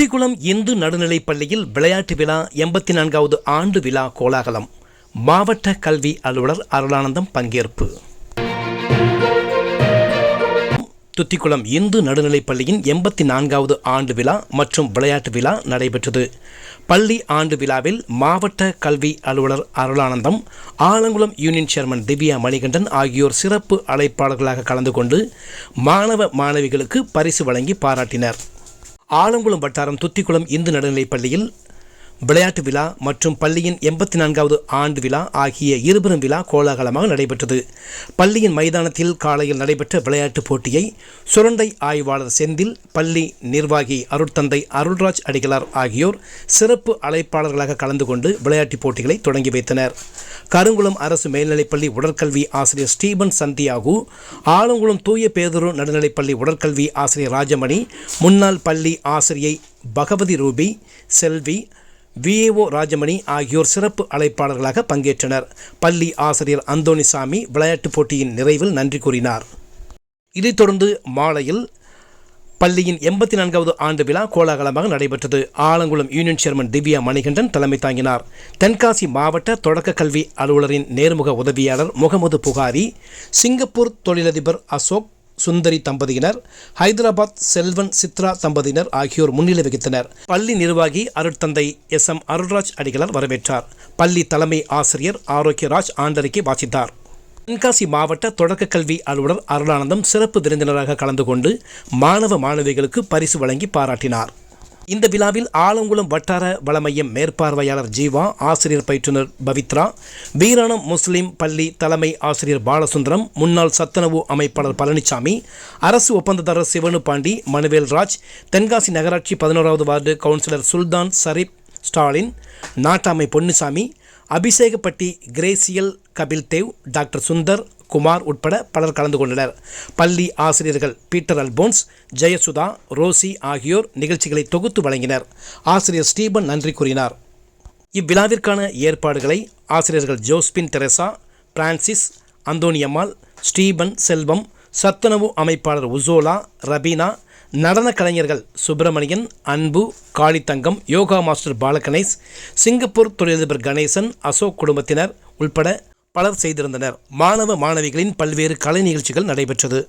துத்திக்குளம் இந்து நடுநிலைப் பள்ளியில் விளையாட்டு விழா எண்பத்தி நான்காவது ஆண்டு விழா கோலாகலம். மாவட்ட கல்வி அலுவலர் அருளானந்தம் பங்கேற்பு. துத்திக்குளம் இந்து நடுநிலைப் பள்ளியின் எண்பத்தி நான்காவது ஆண்டு விழா மற்றும் விளையாட்டு விழா நடைபெற்றது. பள்ளி ஆண்டு விழாவில் மாவட்ட கல்வி அலுவலர் அருளானந்தம் ஆலங்குளம் யூனியன் சேர்மன் திவ்யா மணிகண்டன் ஆகியோர் சிறப்பு அழைப்பாளர்களாக கலந்து கொண்டு மாணவ மாணவிகளுக்கு பரிசு வழங்கி பாராட்டினர். ஆலங்குளம் வட்டாரம் துத்திக்குளம் இந்து நடுநிலைப் பள்ளியில் விளையாட்டு விழா மற்றும் பள்ளியின் எண்பத்தி நான்காவது ஆண்டு விழா ஆகிய இருபெரும் விழா கோலாகலமாக நடைபெற்றது. பள்ளியின் மைதானத்தில் காலையில் நடைபெற்ற விளையாட்டுப் போட்டியை சுரண்டை ஆய்வாளர் செந்தில் பள்ளி நிர்வாகி அருட்தந்தை அருள்ராஜ் அடிகளார் ஆகியோர் சிறப்பு அழைப்பாளர்களாக கலந்து கொண்டு விளையாட்டுப் போட்டிகளை தொடங்கி வைத்தனர். கருங்குளம் அரசு மேல்நிலைப்பள்ளி உடற்கல்வி ஆசிரியர் ஸ்டீபன் சந்தியாகு ஆலங்குளம் தூய பேதூர் நடுநிலைப்பள்ளி உடற்கல்வி ஆசிரியர் ராஜமணி முன்னாள் பள்ளி ஆசிரியை பகவதி ரூபி செல்வி விஏஓ ராஜமணி ஆகியோர் சிறப்பு அழைப்பாளர்களாக பங்கேற்றனர். பள்ளி ஆசிரியர் அந்தோணிசாமி விளையாட்டுப் போட்டியின் நிறைவில் நன்றி கூறினார். இதைத் தொடர்ந்து மாலையில் பள்ளியின் எண்பத்தி நான்காவது ஆண்டு விழா கோலாகலமாக நடைபெற்றது. ஆலங்குளம் யூனியன் சேர்மன் திவ்யா மணிகண்டன் தலைமை தாங்கினார். தென்காசி மாவட்ட தொடக்க கல்வி அலுவலரின் நேர்முக உதவியாளர் முகமது புகாரி சிங்கப்பூர் தொழிலதிபர் அசோக் சுந்தரி தம்பதியினர் ஹைதராபாத் செல்வன் சித்ரா தம்பதியினர் ஆகியோர் முன்னிலை வகித்தனர். பள்ளி நிர்வாகி அருட்தந்தை எஸ் எம் அருள்ராஜ் அடிகளார் வரவேற்றார். பள்ளி தலைமை ஆசிரியர் ஆரோக்கியராஜ் ஆண்டறிக்கை வாசித்தார். தென்காசி மாவட்ட தொடக்க கல்வி அலுவலர் அருளானந்தம் சிறப்பு விருந்தினராக கலந்து கொண்டு மாணவ மாணவிகளுக்கு பரிசு வழங்கி பாராட்டினார். இந்த விழாவில் ஆலங்குளம் வட்டார வள மையம் மேற்பார்வையாளர் ஜீவா ஆசிரியர் பயிற்றுனர் பவித்ரா வீராணம் முஸ்லிம் பள்ளி தலைமை ஆசிரியர் பாலசுந்தரம் முன்னாள் சத்துணவு அமைப்பாளர் பழனிசாமி அரசு ஒப்பந்ததாரர் சிவனு பாண்டி மனுவேல் ராஜ் தென்காசி நகராட்சி பதினோராவது வார்டு கவுன்சிலர் சுல்தான் சரீப் ஸ்டாலின் நாட்டாமை பொன்னுசாமி அபிஷேகப்பட்டி கிரேசியல் கபில் தேவ் டாக்டர் சுந்தர் குமார் உட்பட பலர் கலந்து கொண்டனர். பள்ளி ஆசிரியர்கள் பீட்டர் அல்போன்ஸ் ஜெயசுதா ரோசி ஆகியோர் நிகழ்ச்சிகளை தொகுத்து வழங்கினர். ஆசிரியர் ஸ்டீபன் நன்றி கூறினார். இவ்விழாவிற்கான ஏற்பாடுகளை ஆசிரியர்கள் Josephine Teresa Francis Anthoniammal Stephen Selvam சத்துணவு அமைப்பாளர் உசோலா ரபீனா நடன கலைஞர்கள் சுப்பிரமணியன் அன்பு காளித்தங்கம் யோகா மாஸ்டர் பாலகணேஷ் சிங்கப்பூர் தொழிலதிபர் கணேசன் அசோக் குடும்பத்தினர் உள்பட பலர் செய்திருந்தனர். மாணவ மாணவிகளின் பல்வேறு கலை நிகழ்ச்சிகள் நடைபெற்றது.